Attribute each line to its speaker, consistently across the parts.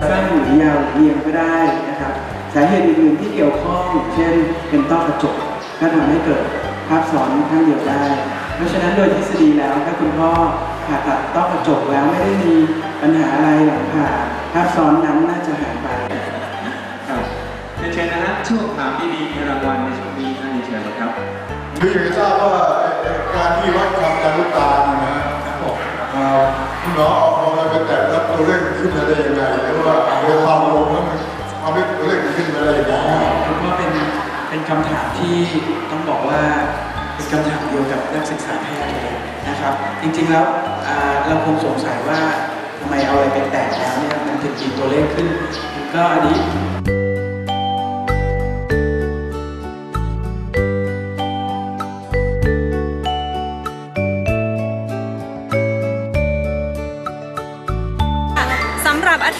Speaker 1: สั้นหรือยาวเอียงก็ได้นะครับสาเหตุอื่นๆที่เกี่ยวข้อง เช่น เป็นต้อกระจกก็ทำให้เกิดภาพซ้อนข้างเดียวได้ เพราะฉะนั้นโดยทฤษฎีแล้วถ้าคุณพ่อผ่าตัดต้อกระจกแล้วไม่ได้มีปัญหาอะไรหลังผ่าภาพซ้อนนั้นน่าจะหายไป
Speaker 2: ครับเรียนเชิญนะฮะช่วงถามดีๆมีรางวัลในช่วงนี้ท่านเรียนเชิญเลยครับ
Speaker 3: คืออยากจะทราบว่าไอ้ไอ้การที่วัดความดันลูกตาเนี่ยนะอ่าคุณหมอเอาเอาอะไรไปแตะแล้วตัวเลขมันขึ้นมาได้ยังไง หรือว่าเวลาลงแล้วมันทำให้ตัวเลขมันขึ้นมาไรอยังเง
Speaker 1: แล้วก็เป็นเป็นคำถามที่ต้องบอกว่าเป็นคำถามเดียวกับนักศึกษาแพทย์เลยนะครับ จริงๆแล้วเราคงสงสัยว่าทำไมเอาอะไรไปแตกแล้วเนี่ยมันถึงมีตัวเลขขึ้น ก็อันนี้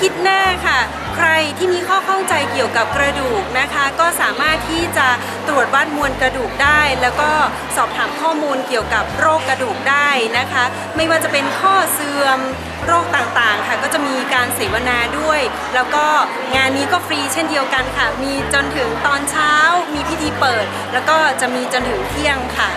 Speaker 4: ทิตย์หน้าค่ะ ใครที่มีข้อข้องใจเกี่ยวกับกระดูกนะคะ ก็สามารถที่จะตรวจวัดมวลกระดูกได้ แล้วก็สอบถามข้อมูลเกี่ยวกับโรคกระดูกได้นะคะ ไม่ว่าจะเป็นข้อเสื่อมโรคต่างๆ ค่ะก็จะมีการเสวนาด้วย แล้วก็งานนี้ก็ฟรีเช่นเดียวกันค่ะ มีจนถึงตอนเช้ามีพิธีเปิด แล้วก็จะมีจนถึงเที่ยงค่ะ